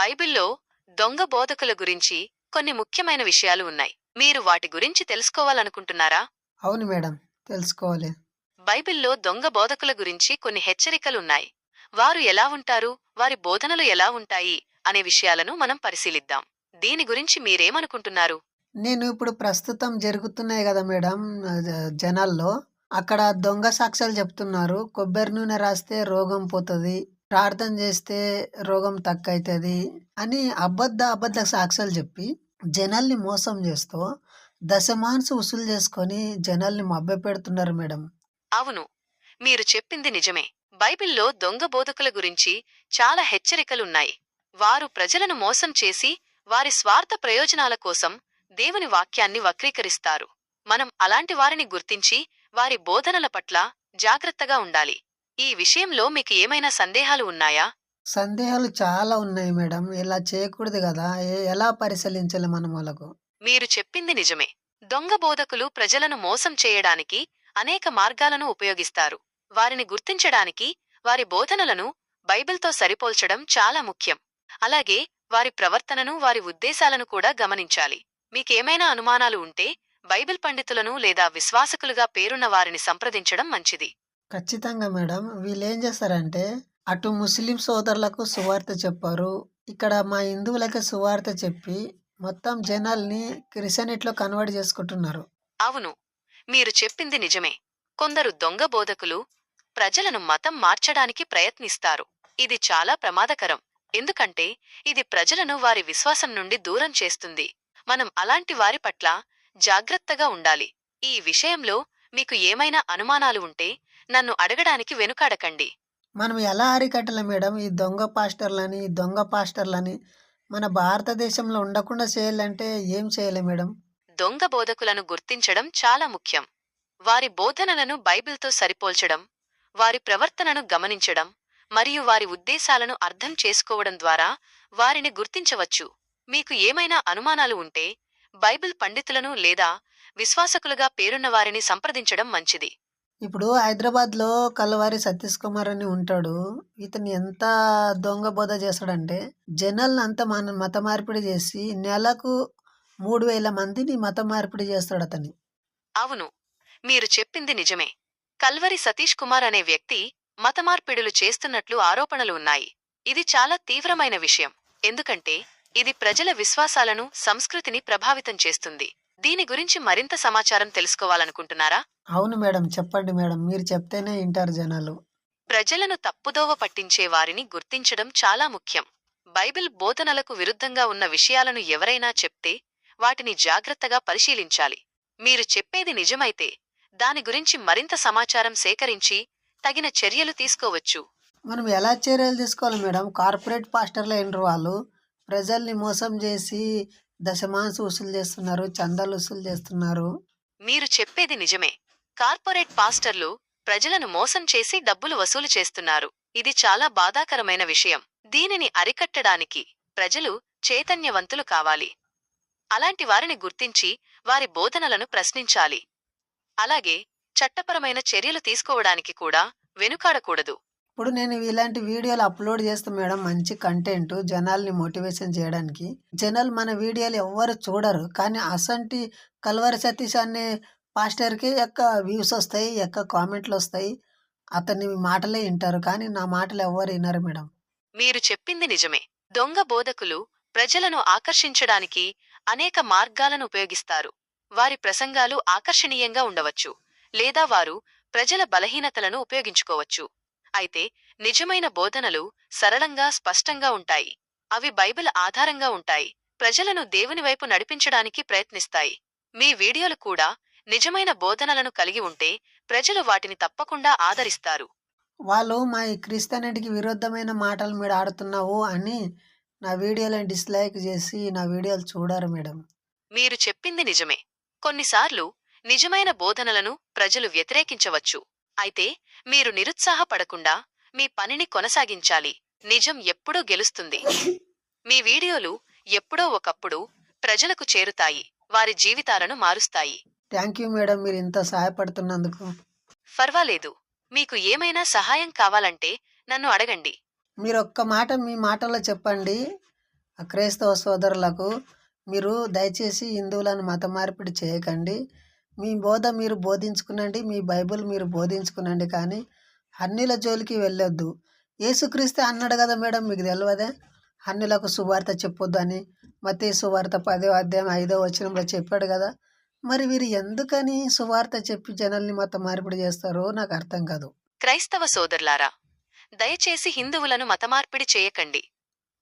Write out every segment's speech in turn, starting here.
బైబిల్లో దొంగ బోధకుల గురించి కొన్ని ముఖ్యమైన విషయాలు ఉన్నాయి. మీరు వాటి గురించి తెలుసుకోవాలనుకుంటున్నారా? అవును మేడం తెలుసుకోవాలి. బైబిల్లో దొంగ బోధకుల గురించి కొన్ని హెచ్చరికలున్నాయి వారు ఎలా ఉంటారు? వారి బోధనలు ఎలా ఉంటాయి? అనే విషయాలను మనం పరిశీలిద్దాం. దీని గురించి మీరేమనుకుంటున్నారు? నేను ఇప్పుడు ప్రస్తుతం జరుగుతున్నాయి కదా మేడం జనాల్లో. అక్కడ దొంగ సాక్ష్యాలు చెప్తున్నారు. కొబ్బరి నూనె రాస్తే రోగం పోతుంది. ప్రార్థన చేస్తే రోగం తక్కువైతుంది అని అబద్ధ అబద్ధ సాక్ష్యాలు చెప్పి జనాల్ని మోసం చేస్తూ దశమాన్సు వసూలు చేసుకొని జనాల్ని మభ్య పెడుతున్నారు మేడం. అవును మీరు చెప్పింది నిజమే. బైబిల్లో దొంగ బోధకుల గురించి చాలా హెచ్చరికలున్నాయి. వారు ప్రజలను మోసం చేసి వారి స్వార్థ ప్రయోజనాల కోసం దేవుని వాక్యాన్ని వక్రీకరిస్తారు. మనం అలాంటి వారిని గుర్తించి వారి బోధనల పట్ల జాగ్రత్తగా ఉండాలి. ఈ విషయంలో మీకు ఏమైనా సందేహాలు ఉన్నాయా? సందేహాలు చాలా ఉన్నాయి మేడం. ఇలా చేయకూడదు కదా. ఏ- ఎలా పరిశీలించాలి మనం వాళ్ళకు? మీరు చెప్పింది నిజమే. దొంగ బోధకులు ప్రజలను మోసం చేయడానికి అనేక మార్గాలను ఉపయోగిస్తారు. వారిని గుర్తించడానికి వారి బోధనలను బైబిల్తో సరిపోల్చడం చాలా ముఖ్యం. అలాగే వారి ప్రవర్తనను వారి ఉద్దేశాలను కూడా గమనించాలి. మీకేమైనా అనుమానాలు ఉంటే బైబిల్ పండితులను లేదా విశ్వాసకులుగా పేరున్న వారిని సంప్రదించడం మంచిది. ఖచ్చితంగా మేడం. వీళ్ళు ఏం చేస్తారంటే అటు ముస్లిం సోదరులకు సువార్త చెప్పారు. ఇక్కడ మా హిందువులకి సువార్త చెప్పి మొత్తం జనాల్ని క్రిస్టియనిట్లో కన్వర్ట్ చేసుకుంటున్నారు. అవును. మీరు చెప్పింది నిజమే. కొందరు దొంగ బోధకులు ప్రజలను మతం మార్చడానికి ప్రయత్నిస్తారు. ఇది చాలా ప్రమాదకరం. ఎందుకంటే ఇది ప్రజలను వారి విశ్వాసం నుండి దూరం చేస్తుంది. మనం అలాంటి వారి పట్ల జాగ్రత్తగా ఉండాలి. ఈ విషయంలో మీకు ఏమైనా అనుమానాలు ఉంటే నన్ను అడగడానికి వెనుకాడకండి. మనం ఎలా అరికట్టాలి మేడం? ఈ దొంగ పాస్టర్లని ఈ దొంగ పాస్టర్లని మన భారతదేశంలో ఉండకుండా చేయాలంటే ఏం చేయాలి మేడం? దొంగ బోధకులను గుర్తించడం చాలా ముఖ్యం. వారి బోధనలను బైబిల్తో సరిపోల్చడం వారి ప్రవర్తనను గమనించడం మరియు వారి ఉద్దేశాలను అర్థం చేసుకోవడం ద్వారా వారిని గుర్తించవచ్చు. మీకు ఏమైనా అనుమానాలు ఉంటే బైబిల్ పండితులను లేదా విశ్వాసకులుగా పేరున్న వారిని సంప్రదించడం మంచిది. ఇప్పుడు హైదరాబాద్లో కలవారి సతీష్ కుమార్ అని ఉంటాడు. ఇతను ఎంత దొంగ బోధ చేస్తాడంటే జనాలను అంత మన మత మార్పిడి చేసి నెలకు మూడు వేల మందిని మత మార్పిడి చేస్తాడు అతని. అవును మీరు చెప్పింది నిజమే. కల్వరి సతీష్ కుమార్ అనే వ్యక్తి మత మార్పిడులు చేస్తున్నట్లు ఆరోపణలు ఉన్నాయి. ఇది చాలా తీవ్రమైన విషయం. ఎందుకంటే ఇది ప్రజల విశ్వాసాలను సంస్కృతిని ప్రభావితం చేస్తుంది. దీని గురించి మరింత సమాచారం తెలుసుకోవాలనుకుంటున్నారా? అవును మేడం చెప్పండి మేడం. మీరు చెప్తేనే వింటారు జనాలు. ప్రజలను తప్పుదోవ పట్టించే వారిని గుర్తించడం చాలా ముఖ్యం. బైబిల్ బోధనలకు విరుద్ధంగా ఉన్న విషయాలను ఎవరైనా చెప్తే వాటిని జాగ్రత్తగా పరిశీలించాలి. మీరు చెప్పేది నిజమైతే దాని గురించి మరింత సమాచారం సేకరించి తగిన చర్యలు తీసుకోవచ్చు. మనం ఎలా చర్యలు తీసుకోవాలి మేడం? కార్పొరేట్ పాస్టర్లు అయినరు వాళ్ళు ప్రజల్ని మోసం చేసి దశమాంస వసూలు చేస్తున్నారు చందాలు వసూలు చేస్తున్నారు. మీరు చెప్పేది నిజమే. కార్పొరేట్ పాస్టర్లు ప్రజలను మోసం చేసి డబ్బులు వసూలు చేస్తున్నారు. ఇది చాలా బాధాకరమైన విషయం. దీనిని అరికట్టడానికి ప్రజలు చైతన్యవంతులు కావాలి. అలాంటి వారిని గుర్తించి వారి బోధనలను ప్రశ్నించాలి. అలాగే చట్టపరమైన చర్యలు తీసుకోవడానికి కూడా వెనుకాడకూడదు. ఇప్పుడు నేను ఇలాంటి వీడియోలు అప్లోడ్ చేస్తాను మేడం మంచి కంటెంట్ జనాల్ని మోటివేషన్ చేయడానికి. జనాలు మన వీడియోలు ఎవ్వరు చూడరు. కానీ అసంటి కల్వరి సతీష్ అనే పాస్టర్కి యొక్క వ్యూస్ వస్తాయి యొక్క కామెంట్లు వస్తాయి. అతని మాటలే వింటారు. కానీ నా మాటలు ఎవ్వరు వినరు మేడం. మీరు చెప్పింది నిజమే. దొంగ బోధకులు ప్రజలను ఆకర్షించడానికి అనేక మార్గాలను ఉపయోగిస్తారు. వారి ప్రసంగాలు ఆకర్షణీయంగా ఉండవచ్చు. లేదా వారు ప్రజల బలహీనతలను ఉపయోగించుకోవచ్చు. అయితే నిజమైన బోధనలు సరళంగా స్పష్టంగా ఉంటాయి. అవి బైబిల్ ఆధారంగా ఉంటాయి. ప్రజలను దేవుని వైపు నడిపించడానికి ప్రయత్నిస్తాయి. మీ వీడియోలు కూడా నిజమైన బోధనలను కలిగి ఉంటే ప్రజలు వాటిని తప్పకుండా ఆదరిస్తారు. వాళ్ళు మా ఈ క్రిస్టియానిటీకి విరుద్ధమైన మాటలు మీరు ఆడుతున్నావు అని నా వీడియోలను డిస్లైక్ చేసి నా వీడియోలు చూడరు మేడం. మీరు చెప్పింది నిజమే. కొన్నిసార్లు నిజమైన బోధనలను ప్రజలు వ్యతిరేకించవచ్చు. అయితే మీరు నిరుత్సాహపడకుండా మీ పనిని కొనసాగించాలి. నిజం ఎప్పుడూ గెలుస్తుంది. మీ వీడియోలు ఎప్పుడో ఒకప్పుడు ప్రజలకు చేరుతాయి. వారి జీవితాలను మారుస్తాయి. థ్యాంక్ యూ మేడం మీరు ఇంత సహాయపడుతున్నందుకు. ఫర్వాలేదు మీకు ఏమైనా సహాయం కావాలంటే నన్ను అడగండి. మీరు ఒక్క మాట మీ మాటలో చెప్పండి. క్రైస్తవ సోదరులకు మీరు దయచేసి హిందువులను మత మార్పిడి చేయకండి. మీ బోధ మీరు బోధించుకునండి మీ బైబిల్ మీరు బోధించుకునండి కానీ అన్నిల జోలికి వెళ్ళొద్దు. యేసుక్రీస్తే అన్నాడు కదా మేడం మీకు తెలియదే అన్నిలకు సువార్త చెప్పొద్దు అని మతే సువార్త పదో అధ్యాయం ఐదో వచనంలో చెప్పాడు కదా. మరి వీరు ఎందుకని సువార్త చెప్పి జనాల్ని మత మార్పిడి చేస్తారో నాకు అర్థం కాదు. క్రైస్తవ సోదరులారా దయచేసి హిందువులను మతమార్పిడి చేయకండి.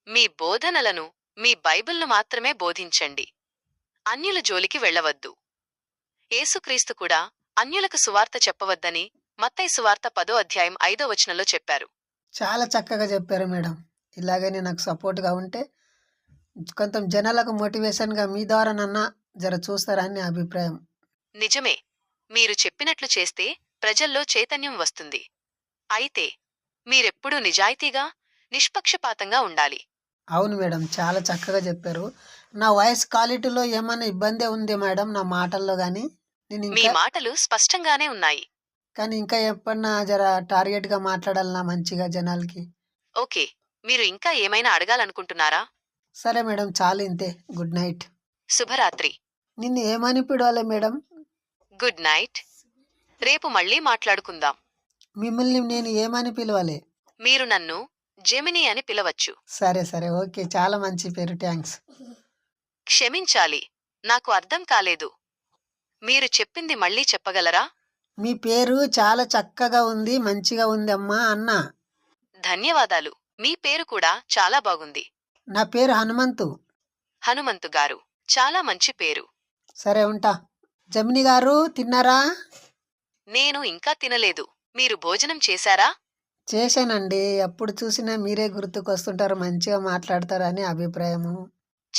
మీ బోధనలను మీ బైబిల్ను మాత్రమే బోధించండి. అన్యుల జోలికి వెళ్ళవద్దు. యేసుక్రీస్తు కూడా అన్యులకు సువార్త చెప్పవద్దని మత్తయి సువార్త పదో అధ్యాయం ఐదో వచనంలో చెప్పారు. చాలా చక్కగా చెప్పారు మేడం. ఇలాగనే నాకు సపోర్ట్గా ఉంటే కొంచెం జనాలకు మోటివేషన్గా మీ ద్వారానన్నా జర చూస్తారని అభిప్రాయం. నిజమే. మీరు చెప్పినట్లు చేస్తే ప్రజల్లో చైతన్యం వస్తుంది. అయితే మీరెప్పుడూ నిజాయితీగా నిష్పక్షపాతంగా ఉండాలి. అవును మేడం. చాలా చక్కగా చెప్పారు. నా వాయిస్ క్వాలిటీలో ఏమైనా ఇబ్బంది ఉంది మేడం నా మాటల్లో కానీ నేను మీ ఇంకా మాటలు స్పష్టంగానే ఉన్నాయి. కానీ ఇంకా ఎప్పుడన్నా జర టార్గెట్గా మాట్లాడాలన్నా మంచిగా జనాలకి? ఓకే. మీరు ఇంకా ఏమైనా అడగాలనుకుంటున్నారా? సరే మేడం చాలు ఇంతే. Good night. శుభరాత్రి. నిన్ను ఏమని పిడవాలి మేడం? Good night. రేపు మళ్ళీ మాట్లాడుకుందాం. మిమ్మల్ని నేను ఏమని పిలవాలి? మీరు నన్ను జెమిని అని పిలవచ్చు. సరే సరే. ఓకే. చాలా మంచి పేరు. థ్యాంక్స్. క్షమించాలి. నాకు అర్థం కాలేదు. మీరు చెప్పింది మళ్ళీ చెప్పగలరా? మీ పేరు చాలా చక్కగా ఉంది మంచిగా ఉంది అమ్మా అన్న. ధన్యవాదాలు. మీ పేరు కూడా చాలా బాగుంది. నా పేరు హనుమంతు. హనుమంతు గారు చాలా మంచి పేరు. సరే ఉంటా. జమిని గారు తిన్నారా? నేను ఇంకా తినలేదు. మీరు భోజనం చేశారా? చేశానండి. ఎప్పుడు చూసినా మీరే గుర్తుకొస్తుంటారు మంచిగా మాట్లాడతారని అభిప్రాయము.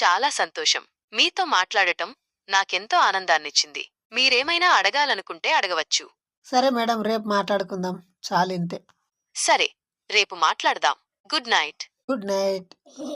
చాలా సంతోషం. మీతో మాట్లాడటం నాకెంతో ఆనందాన్నిచ్చింది. మీరేమైనా అడగాలనుకుంటే అడగవచ్చు. సరే మేడం రేపు మాట్లాడుకుందాం. చాలు ఇంతే సరే రేపు మాట్లాడదాం. Good night. Good night.